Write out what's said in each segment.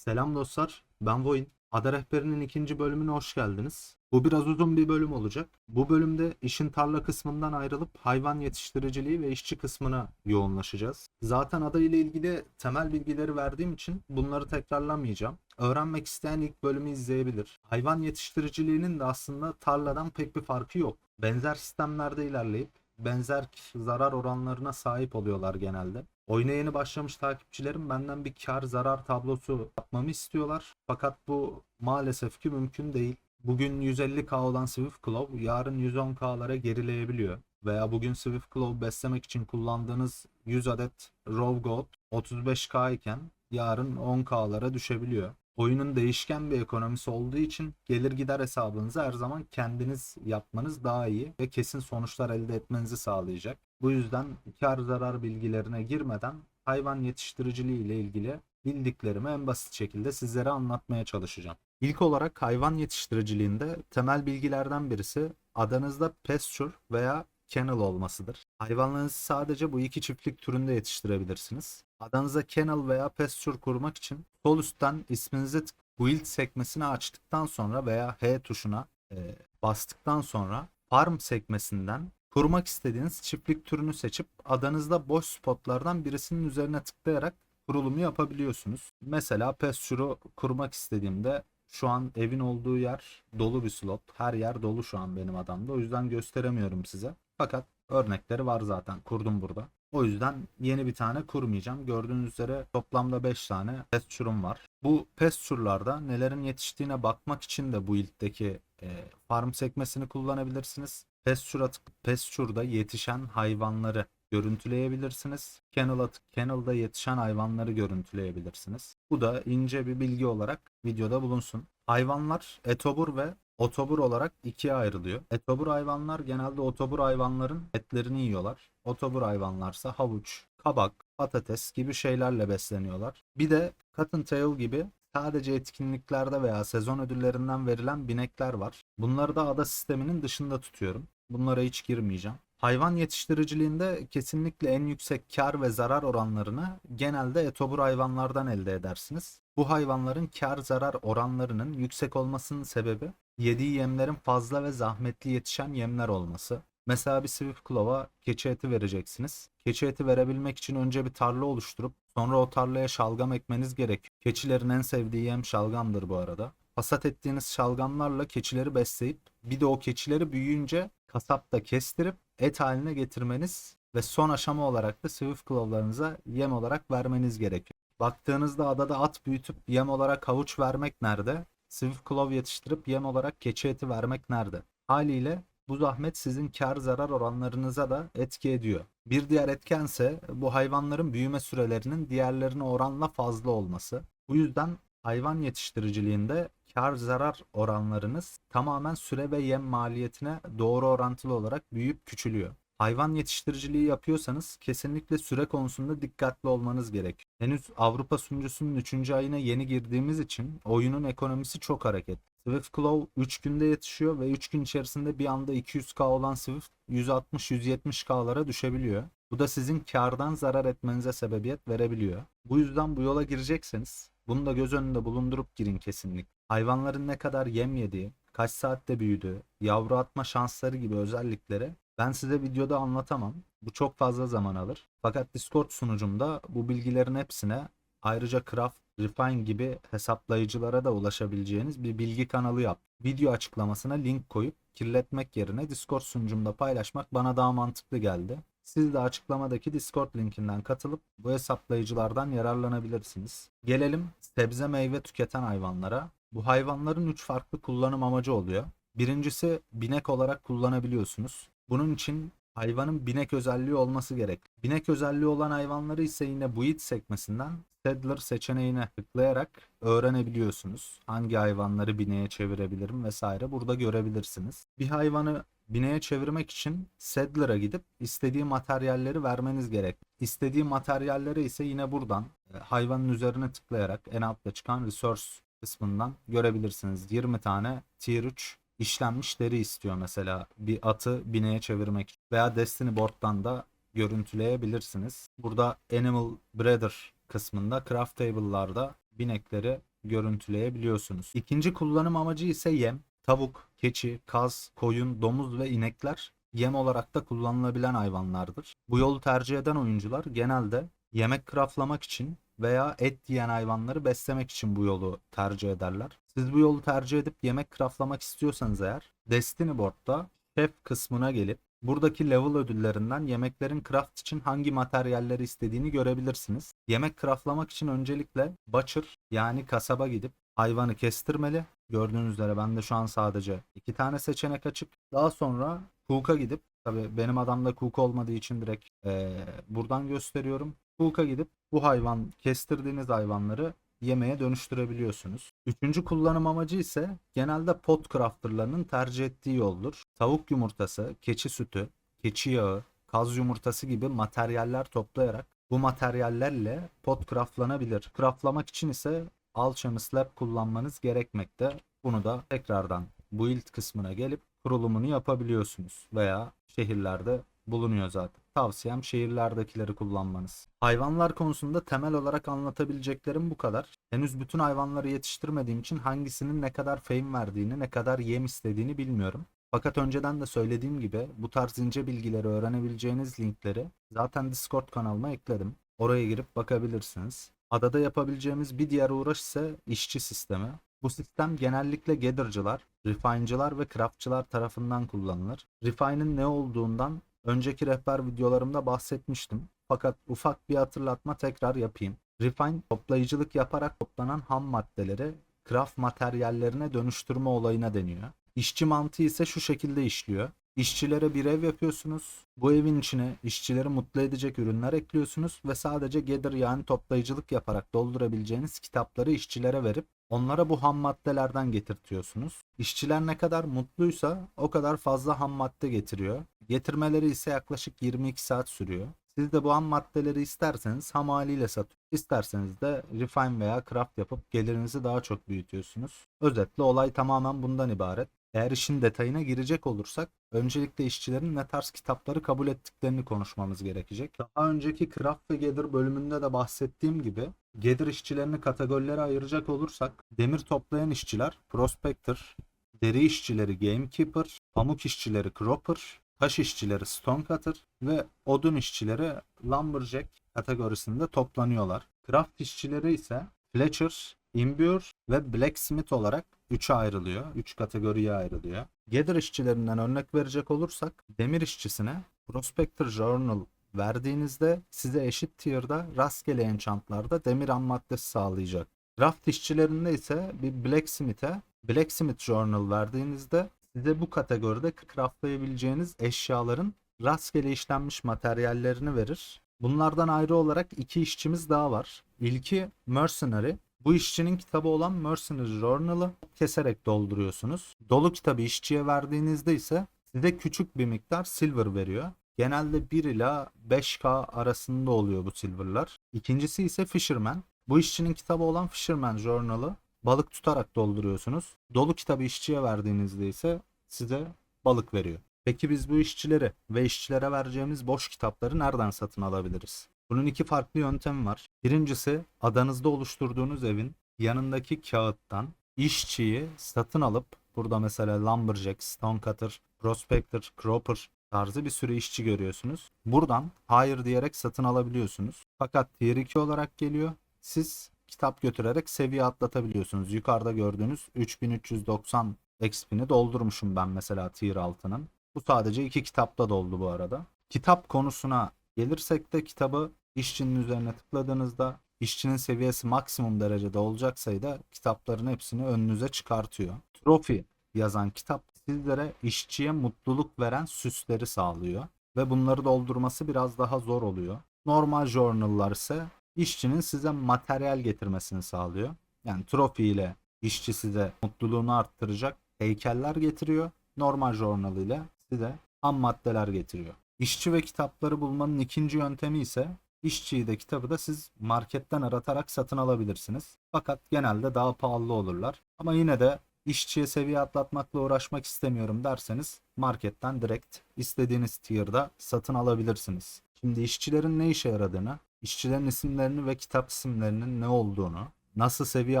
Selam dostlar, ben Voin. Ada Rehberi'nin ikinci bölümüne hoş geldiniz. Bu biraz uzun bir bölüm olacak. Bu bölümde işin tarla kısmından ayrılıp hayvan yetiştiriciliği ve işçi kısmına yoğunlaşacağız. Zaten ada ile ilgili temel bilgileri verdiğim için bunları tekrarlamayacağım. Öğrenmek isteyen ilk bölümü izleyebilir. Hayvan yetiştiriciliğinin de aslında tarladan pek bir farkı yok. Benzer sistemlerde ilerleyip benzer zarar oranlarına sahip oluyorlar genelde. Oyuna yeni başlamış takipçilerim benden bir kar zarar tablosu yapmamı istiyorlar. Fakat bu maalesef ki mümkün değil. Bugün 150k olan Swift Claw yarın 110k'lara gerileyebiliyor. Veya bugün Swift Claw beslemek için kullandığınız 100 adet Raw Goat 35k iken yarın 10k'lara düşebiliyor. Oyunun değişken bir ekonomisi olduğu için gelir gider hesabınızı her zaman kendiniz yapmanız daha iyi ve kesin sonuçlar elde etmenizi sağlayacak. Bu yüzden kar zarar bilgilerine girmeden hayvan yetiştiriciliği ile ilgili bildiklerimi en basit şekilde sizlere anlatmaya çalışacağım. İlk olarak hayvan yetiştiriciliğinde temel bilgilerden birisi adanızda pasture veya kennel olmasıdır. Hayvanlarınızı sadece bu iki çiftlik türünde yetiştirebilirsiniz. Adanıza kennel veya pasture kurmak için sol üstten isminizi build sekmesini açtıktan sonra veya H tuşuna e, bastıktan sonra farm sekmesinden kurmak istediğiniz çiftlik türünü seçip adanızda boş spotlardan birisinin üzerine tıklayarak kurulumu yapabiliyorsunuz. Mesela pasture'u kurmak istediğimde şu an evin olduğu yer dolu bir slot. Her yer dolu şu an benim adamda. O yüzden gösteremiyorum size. Fakat örnekleri var zaten. Kurdum burada. O yüzden yeni bir tane kurmayacağım. Gördüğünüz üzere toplamda 5 tane pasture'um var. Bu pasture'larda nelerin yetiştiğine bakmak için de bu ilkteki e, farm sekmesini kullanabilirsiniz. Pasture'a tık- Pasture'da yetişen hayvanları görüntüleyebilirsiniz. Kennel'a tık- Kennel'da yetişen hayvanları görüntüleyebilirsiniz. Bu da ince bir bilgi olarak videoda bulunsun. Hayvanlar etobur ve otobur olarak ikiye ayrılıyor. Etobur hayvanlar genelde otobur hayvanların etlerini yiyorlar. Otobur hayvanlarsa havuç, kabak, patates gibi şeylerle besleniyorlar. Bir de cottontail gibi sadece etkinliklerde veya sezon ödüllerinden verilen binekler var. Bunları da ada sisteminin dışında tutuyorum. Bunlara hiç girmeyeceğim. Hayvan yetiştiriciliğinde kesinlikle en yüksek kar ve zarar oranlarını genelde etobur hayvanlardan elde edersiniz. Bu hayvanların kar zarar oranlarının yüksek olmasının sebebi yediği yemlerin fazla ve zahmetli yetişen yemler olması. Mesela bir Swift Claw'a keçi eti vereceksiniz. Keçi eti verebilmek için önce bir tarla oluşturup sonra o tarlaya şalgam ekmeniz gerekiyor. Keçilerin en sevdiği yem şalgamdır bu arada. Hasat ettiğiniz şalgamlarla keçileri besleyip bir de o keçileri büyüyünce kasapta kestirip et haline getirmeniz ve son aşama olarak da Swift Claw'larınıza yem olarak vermeniz gerekiyor. Baktığınızda adada at büyütüp yem olarak havuç vermek nerede? Swift Claw yetiştirip yem olarak keçi eti vermek nerede? Haliyle bu zahmet sizin kar zarar oranlarınıza da etki ediyor. Bir diğer etkense bu hayvanların büyüme sürelerinin diğerlerine oranla fazla olması. Bu yüzden hayvan yetiştiriciliğinde kar zarar oranlarınız tamamen süre ve yem maliyetine doğru orantılı olarak büyüyüp küçülüyor. Hayvan yetiştiriciliği yapıyorsanız kesinlikle süre konusunda dikkatli olmanız gerek. Henüz Avrupa sunucusunun 3. ayına yeni girdiğimiz için oyunun ekonomisi çok hareketli. Swift Claw 3 günde yetişiyor ve 3 gün içerisinde bir anda 200k olan Swift 160-170k'lara düşebiliyor. Bu da sizin kardan zarar etmenize sebebiyet verebiliyor. Bu yüzden bu yola girecekseniz bunu da göz önünde bulundurup girin kesinlikle. Hayvanların ne kadar yem yediği, kaç saatte büyüdüğü, yavru atma şansları gibi özellikleri ben size videoda anlatamam. Bu çok fazla zaman alır. Fakat Discord sunucumda bu bilgilerin hepsine ayrıca Craft, Refine gibi hesaplayıcılara da ulaşabileceğiniz bir bilgi kanalı yap. Video açıklamasına link koyup kirletmek yerine Discord sunucumda paylaşmak bana daha mantıklı geldi. Siz de açıklamadaki Discord linkinden katılıp bu hesaplayıcılardan yararlanabilirsiniz. Gelelim sebze meyve tüketen hayvanlara. Bu hayvanların 3 farklı kullanım amacı oluyor. Birincisi binek olarak kullanabiliyorsunuz. Bunun için hayvanın binek özelliği olması gerek. Binek özelliği olan hayvanları ise yine build sekmesinden Saddler seçeneğine tıklayarak öğrenebiliyorsunuz. Hangi hayvanları bineğe çevirebilirim vesaire burada görebilirsiniz. Bir hayvanı bineğe çevirmek için Saddler'a gidip istediği materyalleri vermeniz gerek. İstediği materyalleri ise yine buradan e, hayvanın üzerine tıklayarak en altta çıkan resource kısmından görebilirsiniz. 20 tane tier 3 işlenmiş deri istiyor mesela bir atı bineğe çevirmek veya Destiny Board'dan da görüntüleyebilirsiniz. Burada Animal Breeder kısmında craft table'larda binekleri görüntüleyebiliyorsunuz. İkinci kullanım amacı ise yem. Tavuk, keçi, kaz, koyun, domuz ve inekler yem olarak da kullanılabilen hayvanlardır. Bu yolu tercih eden oyuncular genelde yemek craftlamak için veya et yiyen hayvanları beslemek için bu yolu tercih ederler. Siz bu yolu tercih edip yemek craftlamak istiyorsanız eğer Destiny Board'da Chef kısmına gelip buradaki level ödüllerinden yemeklerin craft için hangi materyalleri istediğini görebilirsiniz. Yemek craftlamak için öncelikle butcher yani kasaba gidip hayvanı kestirmeli. Gördüğünüz üzere bende şu an sadece iki tane seçenek açık. Daha sonra Cook'a gidip tabi benim adamda Cook olmadığı için direkt eee, buradan gösteriyorum. Cook'a gidip bu hayvan kestirdiğiniz hayvanları yemeğe dönüştürebiliyorsunuz. Üçüncü kullanım amacı ise genelde pot crafterlarının tercih ettiği yoldur. Tavuk yumurtası, keçi sütü, keçi yağı, kaz yumurtası gibi materyaller toplayarak bu materyallerle pot craftlanabilir. Craftlamak için ise Alchemist Lab kullanmanız gerekmekte. Bunu da tekrardan build kısmına gelip kurulumunu yapabiliyorsunuz veya şehirlerde bulunuyor zaten. Tavsiyem şehirlerdekileri kullanmanız. Hayvanlar konusunda temel olarak anlatabileceklerim bu kadar. Henüz bütün hayvanları yetiştirmediğim için hangisinin ne kadar fame verdiğini, ne kadar yem istediğini bilmiyorum. Fakat önceden de söylediğim gibi bu tarz ince bilgileri öğrenebileceğiniz linkleri zaten Discord kanalıma ekledim. Oraya girip bakabilirsiniz. Adada yapabileceğimiz bir diğer uğraş ise işçi sistemi. Bu sistem genellikle gather'cılar, refine'cılar ve craftçılar tarafından kullanılır. Refine'in ne olduğundan önceki rehber videolarımda bahsetmiştim. Fakat ufak bir hatırlatma tekrar yapayım. Refine toplayıcılık yaparak toplanan ham maddeleri craft materyallerine dönüştürme olayına deniyor. İşçi mantığı ise şu şekilde işliyor. İşçilere bir ev yapıyorsunuz. Bu evin içine işçileri mutlu edecek ürünler ekliyorsunuz ve sadece gather yani toplayıcılık yaparak doldurabileceğiniz kitapları işçilere verip onlara bu ham maddelerden getirtiyorsunuz. İşçiler ne kadar mutluysa o kadar fazla ham madde getiriyor. Getirmeleri ise yaklaşık 22 saat sürüyor. Siz de bu ham maddeleri isterseniz ham haliyle satın. İsterseniz de refine veya craft yapıp gelirinizi daha çok büyütüyorsunuz. Özetle olay tamamen bundan ibaret. Eğer işin detayına girecek olursak öncelikle işçilerin ne tarz kitapları kabul ettiklerini konuşmamız gerekecek. Daha önceki Craft ve Gather bölümünde de bahsettiğim gibi Gather işçilerini kategorilere ayıracak olursak demir toplayan işçiler Prospector, deri işçileri Gamekeeper, pamuk işçileri Cropper, taş işçileri Stonecutter ve odun işçileri Lumberjack kategorisinde toplanıyorlar. Craft işçileri ise Fletcher, Imbure ve Blacksmith olarak 3'e ayrılıyor. 3 kategoriye ayrılıyor. Gather işçilerinden örnek verecek olursak demir işçisine Prospector Journal verdiğinizde size eşit tier'da rastgele enchantlarda demir ham maddesi sağlayacak. Craft işçilerinde ise bir Blacksmith'e Blacksmith Journal verdiğinizde size bu kategoride craftlayabileceğiniz eşyaların rastgele işlenmiş materyallerini verir. Bunlardan ayrı olarak iki işçimiz daha var. İlki Mercenary. Bu işçinin kitabı olan Mercenary Journal'ı keserek dolduruyorsunuz. Dolu kitabı işçiye verdiğinizde ise size küçük bir miktar silver veriyor. Genelde 1 ila 5k arasında oluyor bu silverlar. İkincisi ise Fisherman. Bu işçinin kitabı olan Fisherman Journal'ı balık tutarak dolduruyorsunuz. Dolu kitabı işçiye verdiğinizde ise size balık veriyor. Peki biz bu işçileri ve işçilere vereceğimiz boş kitapları nereden satın alabiliriz? Bunun iki farklı yöntemi var. Birincisi adanızda oluşturduğunuz evin yanındaki kağıttan işçiyi satın alıp burada mesela Lumberjack, Stonecutter, Prospector, Cropper tarzı bir sürü işçi görüyorsunuz. Buradan hayır diyerek satın alabiliyorsunuz. Fakat tier 2 olarak geliyor. Siz kitap götürerek seviye atlatabiliyorsunuz. Yukarıda gördüğünüz 3390 XP'ni doldurmuşum ben mesela tier 6'nın. Bu sadece iki kitapta doldu bu arada. Kitap konusuna gelirsek de kitabı işçinin üzerine tıkladığınızda işçinin seviyesi maksimum derecede olacaksaydı kitapların hepsini önünüze çıkartıyor. Trophy yazan kitap sizlere işçiye mutluluk veren süsleri sağlıyor ve bunları doldurması biraz daha zor oluyor. Normal journal'lar ise işçinin size materyal getirmesini sağlıyor. Yani trophy ile işçi size mutluluğunu arttıracak heykeller getiriyor. Normal journal ile size ham maddeler getiriyor. İşçi ve kitapları bulmanın ikinci yöntemi ise işçiyi de kitabı da siz marketten aratarak satın alabilirsiniz. Fakat genelde daha pahalı olurlar. Ama yine de işçiye seviye atlatmakla uğraşmak istemiyorum derseniz marketten direkt istediğiniz tier'da satın alabilirsiniz. Şimdi işçilerin ne işe yaradığını, işçilerin isimlerini ve kitap isimlerinin ne olduğunu, nasıl seviye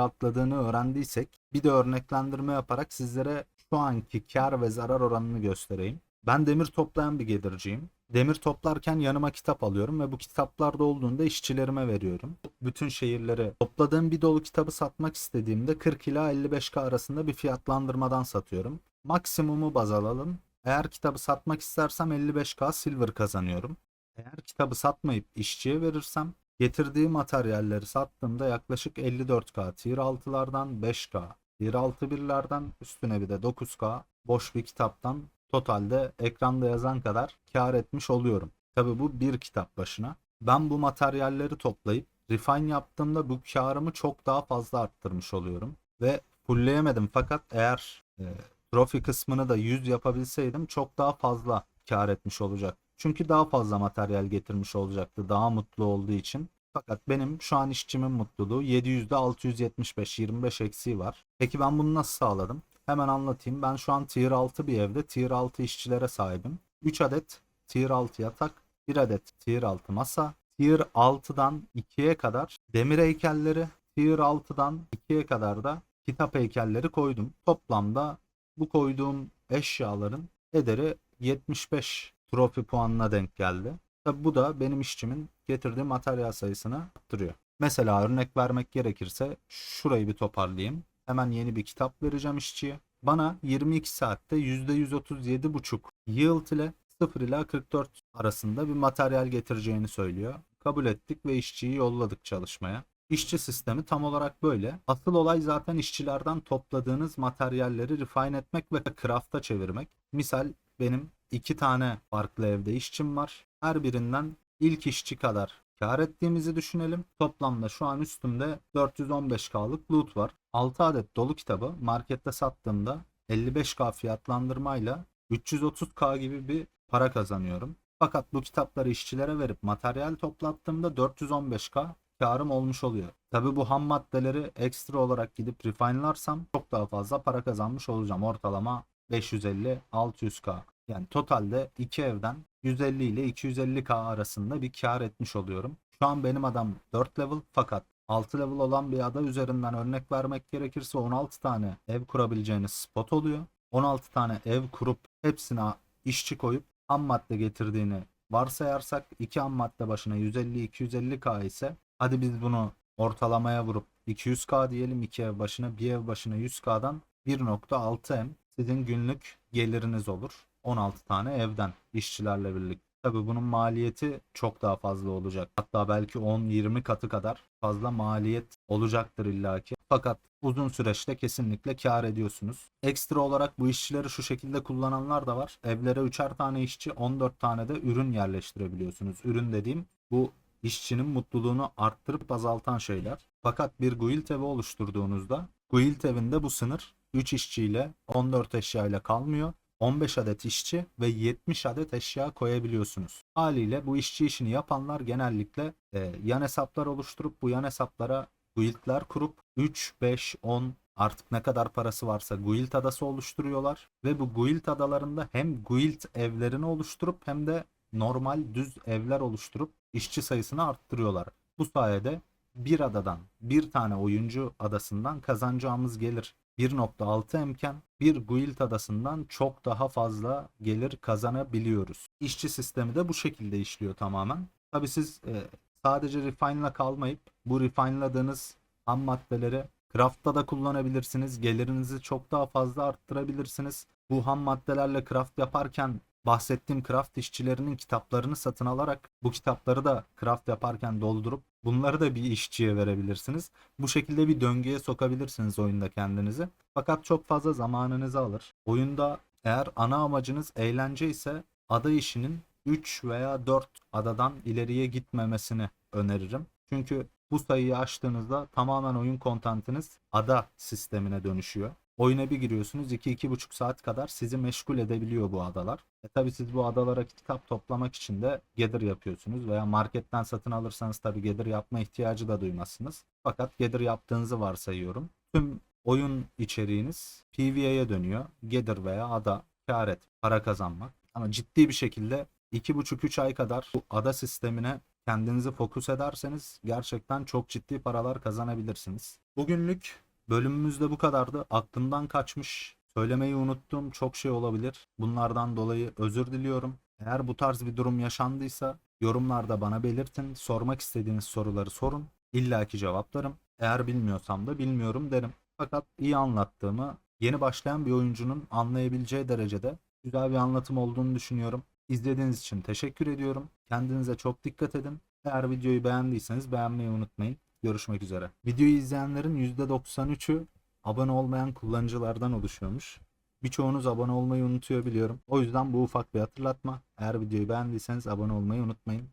atladığını öğrendiysek bir de örneklendirme yaparak sizlere şu anki kar ve zarar oranını göstereyim. Ben demir toplayan bir gelirciyim. Demir toplarken yanıma kitap alıyorum ve bu kitaplarda olduğunda işçilerime veriyorum. Bütün şehirleri topladığım bir dolu kitabı satmak istediğimde 40 ila 55k arasında bir fiyatlandırmadan satıyorum. Maksimumu baz alalım. Eğer kitabı satmak istersem 55k silver kazanıyorum. Eğer kitabı satmayıp işçiye verirsem getirdiği materyalleri sattığımda yaklaşık 54k tier 6'lardan 5k tier 6 birlerden üstüne bir de 9k boş bir kitaptan totalde ekranda yazan kadar kar etmiş oluyorum. Tabi bu bir kitap başına. Ben bu materyalleri toplayıp refine yaptığımda bu karımı çok daha fazla arttırmış oluyorum. Ve fullleyemedim fakat eğer e, trofi kısmını da 100 yapabilseydim çok daha fazla kar etmiş olacak. Çünkü daha fazla materyal getirmiş olacaktı daha mutlu olduğu için. Fakat benim şu an işçimin mutluluğu 700'de 675 25 eksiği var. Peki ben bunu nasıl sağladım? Hemen anlatayım. Ben şu an tier 6 bir evde tier 6 işçilere sahibim. 3 adet tier 6 yatak, 1 adet tier 6 masa, tier 6'dan 2'ye kadar demir heykelleri, tier 6'dan 2'ye kadar da kitap heykelleri koydum. Toplamda bu koyduğum eşyaların ederi 75 trofi puanına denk geldi. Tabi bu da benim işçimin getirdiği materyal sayısını arttırıyor. Mesela örnek vermek gerekirse şurayı bir toparlayayım. Hemen yeni bir kitap vereceğim işçiye. Bana 22 saatte %137,5 yield ile 0 ila 44 arasında bir materyal getireceğini söylüyor. Kabul ettik ve işçiyi yolladık çalışmaya. İşçi sistemi tam olarak böyle. Asıl olay zaten işçilerden topladığınız materyalleri refine etmek ve craft'a çevirmek. Misal benim iki tane farklı evde işçim var. Her birinden ilk işçi kadar kar ettiğimizi düşünelim. Toplamda şu an üstümde 415K'lık loot var. 6 adet dolu kitabı markette sattığımda 55K fiyatlandırmayla 330K gibi bir para kazanıyorum. Fakat bu kitapları işçilere verip materyal toplattığımda 415K karım olmuş oluyor. Tabi bu ham maddeleri ekstra olarak gidip refinelarsam çok daha fazla para kazanmış olacağım. Ortalama 550-600K. Yani totalde iki evden 150 ile 250K arasında bir kar etmiş oluyorum. Şu an benim adam 4 level fakat 6 level olan bir ada üzerinden örnek vermek gerekirse 16 tane ev kurabileceğiniz spot oluyor. 16 tane ev kurup hepsine işçi koyup ham madde getirdiğini varsayarsak 2 ham madde başına 150-250K ise hadi biz bunu ortalamaya vurup 200K diyelim 2 ev başına bir ev başına 100K'dan 1.6M sizin günlük geliriniz olur. 16 tane evden işçilerle birlikte. Tabii bunun maliyeti çok daha fazla olacak. Hatta belki 10-20 katı kadar fazla maliyet olacaktır illaki. Fakat uzun süreçte kesinlikle kar ediyorsunuz. Ekstra olarak bu işçileri şu şekilde kullananlar da var. Evlere 3'er tane işçi 14 tane de ürün yerleştirebiliyorsunuz. Ürün dediğim bu işçinin mutluluğunu arttırıp azaltan şeyler. Fakat bir guild evi oluşturduğunuzda guild evinde bu sınır 3 işçiyle 14 eşyayla kalmıyor. 15 adet işçi ve 70 adet eşya koyabiliyorsunuz. Haliyle bu işçi işini yapanlar genellikle e, yan hesaplar oluşturup bu yan hesaplara guildler kurup 3, 5, 10 artık ne kadar parası varsa guild adası oluşturuyorlar ve bu guild adalarında hem guild evlerini oluşturup hem de normal düz evler oluşturup işçi sayısını arttırıyorlar. Bu sayede bir adadan bir tane oyuncu adasından kazanacağımız gelir 1.6 emken bir guild adasından çok daha fazla gelir kazanabiliyoruz. İşçi sistemi de bu şekilde işliyor tamamen. Tabi siz e, sadece refine'la kalmayıp bu refine'ladığınız ham maddeleri craft'ta da kullanabilirsiniz. Gelirinizi çok daha fazla arttırabilirsiniz. Bu ham maddelerle craft yaparken bahsettiğim craft işçilerinin kitaplarını satın alarak bu kitapları da craft yaparken doldurup bunları da bir işçiye verebilirsiniz. Bu şekilde bir döngüye sokabilirsiniz oyunda kendinizi. Fakat çok fazla zamanınızı alır. Oyunda eğer ana amacınız eğlence ise ada işinin 3 veya 4 adadan ileriye gitmemesini öneririm. Çünkü bu sayıyı aştığınızda tamamen oyun kontentiniz ada sistemine dönüşüyor. Oyuna bir giriyorsunuz 2-2,5 saat kadar sizi meşgul edebiliyor bu adalar. E tabi siz bu adalara kitap toplamak için de gather yapıyorsunuz veya marketten satın alırsanız tabi gather yapma ihtiyacı da duymazsınız. Fakat gather yaptığınızı varsayıyorum. Tüm oyun içeriğiniz PvE'ye dönüyor. Gather veya ada, kar et, para kazanmak. Ama ciddi bir şekilde 2,5-3 ay kadar bu ada sistemine kendinizi fokus ederseniz gerçekten çok ciddi paralar kazanabilirsiniz. Bugünlük bölümümüz de bu kadardı. Aklımdan kaçmış. Söylemeyi unuttuğum çok şey olabilir. Bunlardan dolayı özür diliyorum. Eğer bu tarz bir durum yaşandıysa yorumlarda bana belirtin. Sormak istediğiniz soruları sorun. İlla ki cevaplarım. Eğer bilmiyorsam da bilmiyorum derim. Fakat iyi anlattığımı yeni başlayan bir oyuncunun anlayabileceği derecede güzel bir anlatım olduğunu düşünüyorum. İzlediğiniz için teşekkür ediyorum. Kendinize çok dikkat edin. Eğer videoyu beğendiyseniz beğenmeyi unutmayın. Görüşmek üzere. Videoyu izleyenlerin %93'ü abone olmayan kullanıcılardan oluşuyormuş. Birçoğunuz abone olmayı unutuyor biliyorum. O yüzden bu ufak bir hatırlatma. Eğer videoyu beğendiyseniz abone olmayı unutmayın.